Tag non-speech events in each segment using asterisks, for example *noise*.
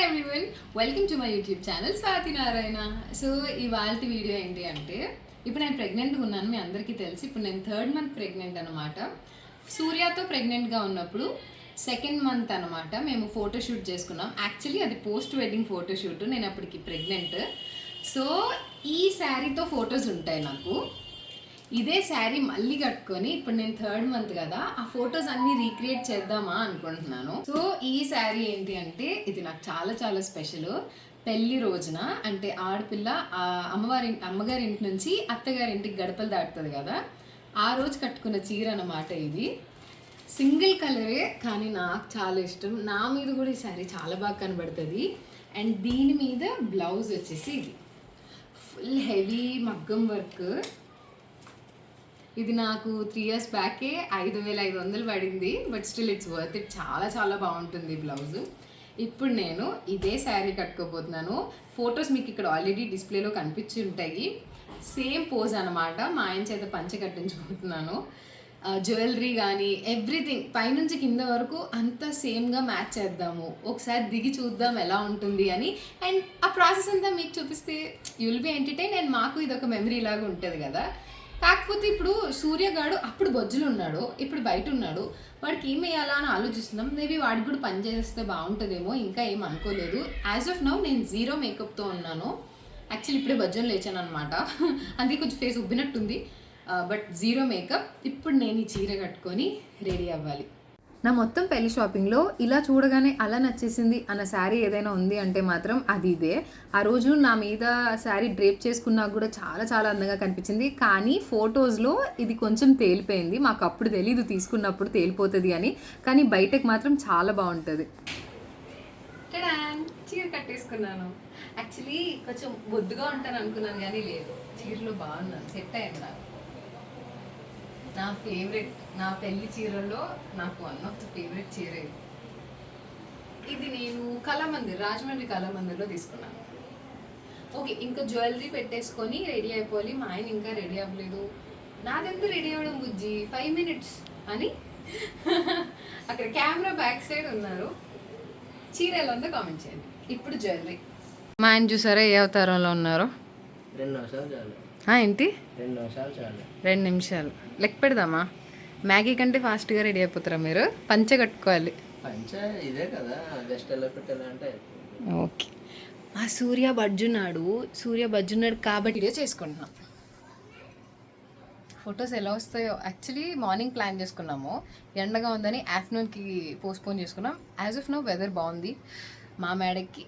Hi everyone welcome to my YouTube channel Swathi Narayana so ఇవాళ video ఏంటి అంటే ఇప్పుడు నేను ప్రెగ్నెంట్గా ఉన్నాను మీ అందరికీ తెలిసి. ఇప్పుడు నేను థర్డ్ మంత్ ప్రెగ్నెంట్ అనమాట సూర్యతో ప్రెగ్నెంట్గా ఉన్నప్పుడు సెకండ్ మంత్ అనమాట మేము ఫోటోషూట్ చేసుకున్నాం. యాక్చువల్లీ అది పోస్ట్ వెడ్డింగ్ ఫోటోషూట్ నేను అప్పటికి ప్రెగ్నెంట్ సో ఈ శారీతో ఫొటోస్ ఉంటాయి నాకు. ఇదే శారీ మళ్ళీ కట్టుకొని ఇప్పుడు నేను థర్డ్ మంత్ కదా ఆ ఫొటోస్ అన్ని రీక్రియేట్ చేద్దామా అనుకుంటున్నాను. సో ఈ శారీ ఏంటి అంటే ఇది నాకు చాలా చాలా స్పెషల్ పెళ్ళి రోజున అంటే ఆడపిల్ల అమ్మవారి అమ్మగారి ఇంటి నుంచి అత్తగారి ఇంటికి గడపలు దాటుతుంది కదా ఆ రోజు కట్టుకున్న చీర అన్నమాట ఇది. సింగిల్ కలరే కానీ నాకు చాలా ఇష్టం. నా మీద కూడా ఈ శారీ చాలా బాగా కనబడుతుంది. అండ్ దీని మీద బ్లౌజ్ వచ్చేసి ఇది. ఫుల్ హెవీ మగ్గం వర్క్. ఇది నాకు త్రీ ఇయర్స్ బ్యాకే ఐదు వేల ఐదు వందలు పడింది but still it's worth it చాలా చాలా బాగుంటుంది బ్లౌజ్ ఇప్పుడు నేను ఇదే శారీ కట్టుకోబోతున్నాను. ఫొటోస్ మీకు ఇక్కడ ఆల్రెడీ డిస్ప్లేలో కనిపించి ఉంటాయి సేమ్ పోజ్ అనమాట మా ఆయన చేత పంచ కట్టించుకుంటున్నాను జ్యువెలరీ కానీ ఎవ్రీథింగ్ పైనుంచి కింద వరకు అంతా సేమ్గా మ్యాచ్ చేద్దాము. ఒకసారి దిగి చూద్దాం ఎలా ఉంటుంది అని. అండ్ ఆ ప్రాసెస్ అంతా మీకు చూపిస్తే యుల్ బి ఎంటర్టైన్ అండ్ మాకు ఇది ఒక మెమరీ లాగా ఉంటుంది కదా. కాకపోతే ఇప్పుడు సూర్యగాడు అప్పుడు బొజ్జులు ఉన్నాడు ఇప్పుడు బయట ఉన్నాడు. వాడికి ఏం వేయాలా అని ఆలోచిస్తున్నాం. మేబీ వాడికి కూడా పని చేస్తే బాగుంటుందేమో ఇంకా ఏం అనుకోలేదు. యాజ్ ఆఫ్ నౌ నేను జీరో మేకప్తో ఉన్నాను. యాక్చువల్లీ ఇప్పుడే బజ్జం లేచాను అనమాట అందుకే కొంచెం ఫేస్ ఉబ్బినట్టుంది. బట్ జీరో మేకప్ ఇప్పుడు నేను ఈ చీర కట్టుకొని రెడీ అవ్వాలి. నా మొత్తం పెళ్ళి షాపింగ్లో ఇలా చూడగానే అలా నచ్చేసింది అన్న శారీ ఏదైనా ఉంది అంటే మాత్రం అది ఇదే. ఆ రోజు నా మీద శారీ డ్రేప్ చేసుకున్నా కూడా చాలా చాలా అందంగా కనిపించింది. కానీ ఫొటోస్లో ఇది కొంచెం తేలిపోయింది. మాకు అప్పుడు తెలీదు తీసుకున్నప్పుడు తేలిపోతుంది అని. కానీ బయటకు మాత్రం చాలా బాగుంటుంది. చీర కట్టేసుకున్నాను. యాక్చువల్లీ కొంచెం బొద్దుగా ఉంటాను అనుకున్నాను కానీ లేదు. చీరలో బాగున్నాను. సెట్ అయింది నాకు. నా ఫేవరెట్ నా పెళ్ళి చీరల్లో నాకు వన్ ఆఫ్ ద ఫేవరెట్ చీర ఇది. ఇది నేను కళామందిర్ రాజమండ్రి కళామందిర్లో తీసుకున్నాను. ఓకే ఇంకా జ్యువెలరీ పెట్టేసుకొని రెడీ అయిపోవాలి. మా ఆయన ఇంకా రెడీ అవ్వలేదు. నాదెంత రెడీ అవ్వడం బుజ్జి? ఫైవ్ మినిట్స్ అని *laughs* అక్కడ కెమెరా బ్యాక్ సైడ్ ఉన్నారు. చీర ఎలా ఉందో కామెంట్ చేయండి. ఇప్పుడు జ్యువెలరీ మా ఆయన చూసారా ఏ అవతారంలో ఉన్నారు? రెండు నిమిషాలు చాలు ఏంటి? రెండు నిమిషాలు చాలు. రెండు నిమిషాలు. లెక్క పెడదామా? మ్యాగీ కంటే ఫాస్ట్గా రెడీ అయిపోతారా మీరు? పంచ కట్టుకోవాలి. పంచ ఇదే కదా జస్ట్ ఎలా పెట్టాలంటే అయిపోయింది. ఓకే. మా సూర్య బజ్జున్నాడు. సూర్య బజ్జున్నాడు కాబట్టి వీడియో చేసుకుంటున్నాం. ఫొటోస్ ఎలా వస్తాయో? యాక్చువల్లీ మార్నింగ్ ప్లాన్ చేసుకున్నాము. ఎండగా ఉందని ఆఫ్టర్నూన్కి పోస్ట్పోన్ చేసుకున్నాం. యాజ్ ఆఫ్ నో వెదర్ బాగుంది మా మేడకి.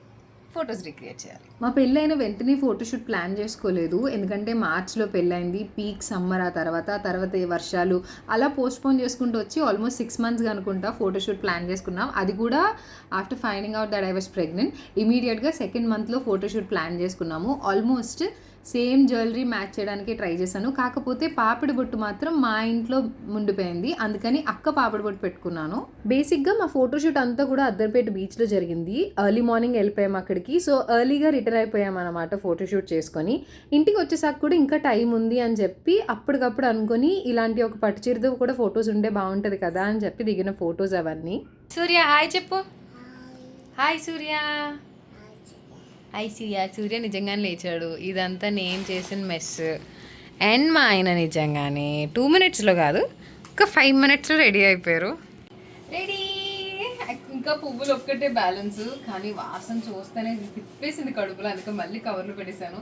ఫొటోస్ రిక్రియేట్ చేయాలి. మా పెళ్ళైన వెంటనే ఫోటోషూట్ ప్లాన్ చేసుకోలేదు. ఎందుకంటే మార్చ్లో పెళ్ళైంది పీక్ సమ్మర్ ఆ తర్వాత తర్వాత వర్షాలు. అలా పోస్ట్పోన్ చేసుకుంటూ వచ్చి ఆల్మోస్ట్ సిక్స్ మంత్స్గా అనుకుంటా ఫోటోషూట్ ప్లాన్ చేసుకున్నాం. అది కూడా after finding out that I was pregnant. ఇమీడియట్గా సెకండ్ మంత్లో ఫోటోషూట్ ప్లాన్ చేసుకున్నాము. ఆల్మోస్ట్ సేమ్ జ్యువెలరీ మ్యాచ్ చేయడానికి ట్రై చేశాను. కాకపోతే పాపిడి బొట్టు మాత్రం మా ఇంట్లో ముండిపోయింది. అందుకని అక్క పాపిడి బొట్టు పెట్టుకున్నాను. బేసిక్గా మా ఫోటోషూట్ అంతా కూడా అద్దర్పేట బీచ్లో జరిగింది. ఎర్లీ మార్నింగ్ వెళ్ళిపోయాం అక్కడికి. సో ఎర్లీగా రిటర్న్ అయిపోయాం అనమాట ఫోటోషూట్ చేసుకొని. ఇంటికి వచ్చేసాక కూడా ఇంకా టైం ఉంది అని చెప్పి అప్పటికప్పుడు అనుకొని ఇలాంటి ఒక పట్టుచీరతో కూడా ఫొటోస్ ఉంటే బాగుంటుంది కదా అని చెప్పి దిగిన ఫొటోస్ అవన్నీ. సూర్య హాయ్ చెప్పు. హాయ్ సూర్య. హాయ్ సూర్య సూర్య నిజంగానే లేచాడు. ఇదంతా నేను చేసిన మెస్ అండ్ మా ఆయన నిజంగానే టూ మినిట్స్లో కాదు ఒక ఫైవ్ మినిట్స్లో రెడీ అయిపోయారు. రెడీ ఇంకా పువ్వులు ఒక్కటే బ్యాలెన్స్ కానీ వాసన చూస్తేనే తిప్పేసింది కడుపులో. అందుకే మళ్ళీ కవర్లు పెట్టేశాను.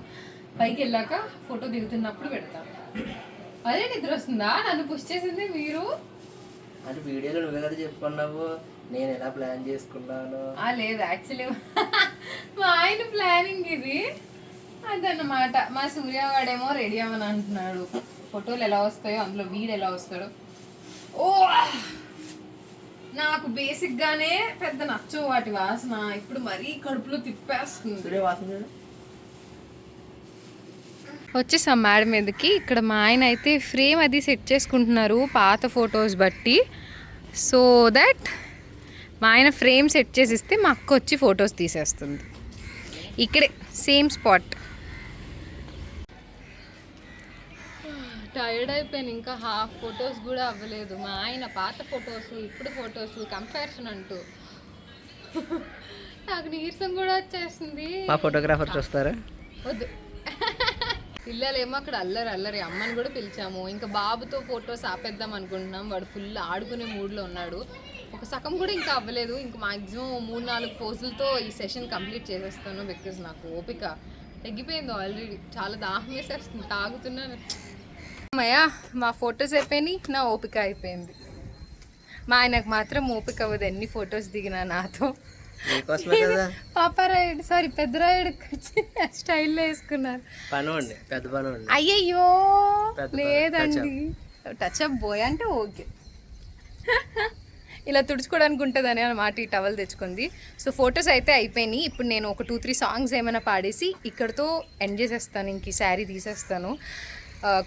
పైకి వెళ్ళాక ఫోటో దిగుతున్నప్పుడు పెడతాను అదే నిద్ర వస్తుందా? నన్ను పుష్ చేసింది మీరు? అంటే వీడియోలో నువ్వే కదా చెప్పుకున్నావు. నేను ఎలా ప్లాన్ చేసుకున్నాను? ఆ లేదు. యాక్చువల్లీ మా ఆయన ప్లానింగ్ ఇది. అదన్నమాట. మా సూర్యవాడేమో రెడీ అవ్వని అంటున్నాడు. ఫోటోలు ఎలా వస్తాయో అందులో వీడు ఎలా వస్తాడో. ఓ నాకు బేసిక్ గానే పెద్ద నచ్చవు వాటి వాసన. ఇప్పుడు మరీ కడుపులో తిప్పేస్తుంది. వాసన చూడు. వచ్చేసాం మేడం మీదకి. ఇక్కడ మా ఆయన అయితే ఫ్రేమ్ అది సెట్ చేసుకుంటున్నారు పాత ఫొటోస్ బట్టి. సో దట్ మా ఆయన ఫ్రేమ్ సెట్ చేసి ఇస్తే మా అక్క వచ్చి ఫొటోస్ తీసేస్తుంది. ఇక్కడే సేమ్ స్పాట్. టైర్డ్ అయిపోయాను ఇంకా హాఫ్ ఫొటోస్ కూడా అవ్వలేదు. మా ఆయన పాత ఫొటోస్ ఇప్పుడు ఫొటోస్ కంపారిజన్ అంటూ. నాకు నీరసం కూడా వచ్చేస్తుంది. మా ఫోటోగ్రాఫర్ చూస్తారా? వద్దు. పిల్లలు ఏమో అక్కడ అల్లరి అల్లరి. అమ్మని కూడా పిలిచాము. ఇంకా బాబుతో ఫొటోస్ ఆపేద్దాం అనుకుంటున్నాం. వాడు ఫుల్ ఆడుకునే మూడ్లో ఉన్నాడు. ఒక సగం కూడా ఇంకా అవ్వలేదు. ఇంకా మాక్సిమం మూడు నాలుగు పోజులతో ఈ సెషన్ కంప్లీట్ చేసేస్తాను బికాజ్ నాకు ఓపిక తగ్గిపోయింది ఆల్రెడీ చాలా దాహం వేసేస్తుంది. తాగుతున్నాను. అమ్మయ్యా మా ఫొటోస్ అయిపోయినాయి. నా ఓపిక అయిపోయింది. మా ఆయనకు మాత్రం ఓపిక అవ్వదు ఎన్ని ఫొటోస్ దిగినా నాతో. పాపారాయుడు సారీ పెద్దరాయుడు స్టైల్లో వేసుకున్నారు పెద్ద అయ్యయ్యో లేదండి. టచ్ అప్ బోయ్ అంటే ఓకే. ఇలా తుడుచుకోవడానికి ఉంటుందని అన్నమాట ఈ టవల్ తెచ్చుకుంది. సో ఫొటోస్ అయితే అయిపోయినాయి. ఇప్పుడు నేను ఒక టూ త్రీ సాంగ్స్ ఏమైనా పాడేసి ఇక్కడతో ఎండ్ చేసేస్తాను. ఇంక ఈ శారీ తీసేస్తాను.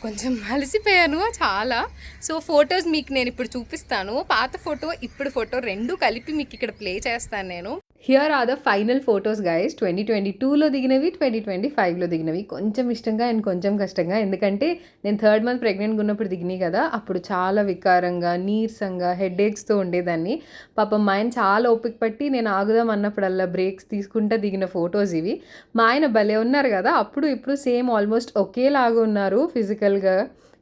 కొంచెం అలసిపోయాను చాలా. సో ఫొటోస్ మీకు నేను ఇప్పుడు చూపిస్తాను. పాత ఫోటో ఇప్పుడు ఫోటో రెండు కలిపి మీకు ఇక్కడ ప్లే చేస్తాను నేను. Here are the final photos guys twenty twenty టూలో దిగినవి ట్వంటీ ట్వంటీ ఫైవ్లో దిగినవి. కొంచెం ఇష్టంగా అండ్ కొంచెం కష్టంగా. ఎందుకంటే నేను థర్డ్ మంత్ ప్రెగ్నెంట్గా ఉన్నప్పుడు దిగినాయి కదా అప్పుడు చాలా వికారంగా నీరసంగా హెడేక్స్తో ఉండేదాన్ని. పాపం మా ఆయన చాలా ఓపిక పట్టి నేను ఆగుదాం అన్నప్పుడల్లా బ్రేక్స్ తీసుకుంటా దిగిన ఫొటోస్ ఇవి. మా ఆయన భలే ఉన్నారు కదా అప్పుడు ఇప్పుడు సేమ్ ఆల్మోస్ట్ ఒకేలాగా ఉన్నారు ఫిజికల్గా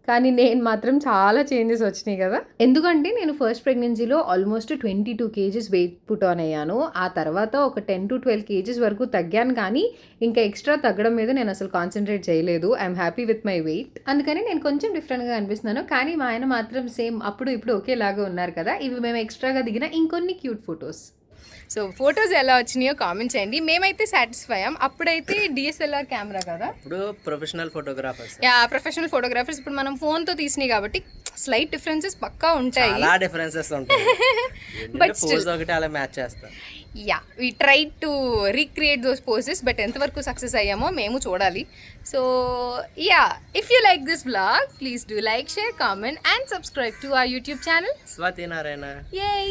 కానీ నేను మాత్రం చాలా చేంజెస్ వచ్చినాయి కదా. ఎందుకంటే నేను ఫస్ట్ ప్రెగ్నెన్సీలో almost twenty two kgs weight put on అయ్యాను. ఆ తర్వాత ఒక టెన్ టు ట్వెల్వ్ కేజీస్ వరకు తగ్గాను కానీ ఇంకా ఎక్స్ట్రా తగ్గడం మీద నేను అసలు కాన్సన్ట్రేట్ చేయలేదు. I'm happy with my weight అందుకని నేను కొంచెం డిఫరెంట్గా అనిపిస్తున్నాను. కానీ మా ఆయన మాత్రం సేమ్ అప్పుడు ఇప్పుడు ఒకేలాగా ఉన్నారు కదా. ఇవి మేము ఎక్స్ట్రాగా దిగిన ఇంకొన్ని క్యూట్ ఫొటోస్ సో ఫొటోస్ ఎలా వచ్చినాయో కామెంట్ చేయండి. మేమైతే సాటిస్ఫై అయ్యాం అప్పుడైతే డిఎస్ఎల్ఆర్ కెమెరా కదా? ఇప్పుడు professional photographers. Yeah professional photographers ఇప్పుడు మనం ఫోన్తో తీసినాయి కాబట్టి స్లైట్ డిఫరెన్సెస్ పక్కా ఉంటాయి. చాలా డిఫరెన్సెస్ ఉంటాయి. *laughs* పోజ్ ఒకటి అలా మ్యాచ్ చేస్తాం yeah we try to recreate those poses but ఎంతవరకు సక్సెస్ అయ్యామో మేము చూడాలి. So yeah if you like this blog please do like share comment and subscribe to our YouTube channel Swathi Narayana. Yay!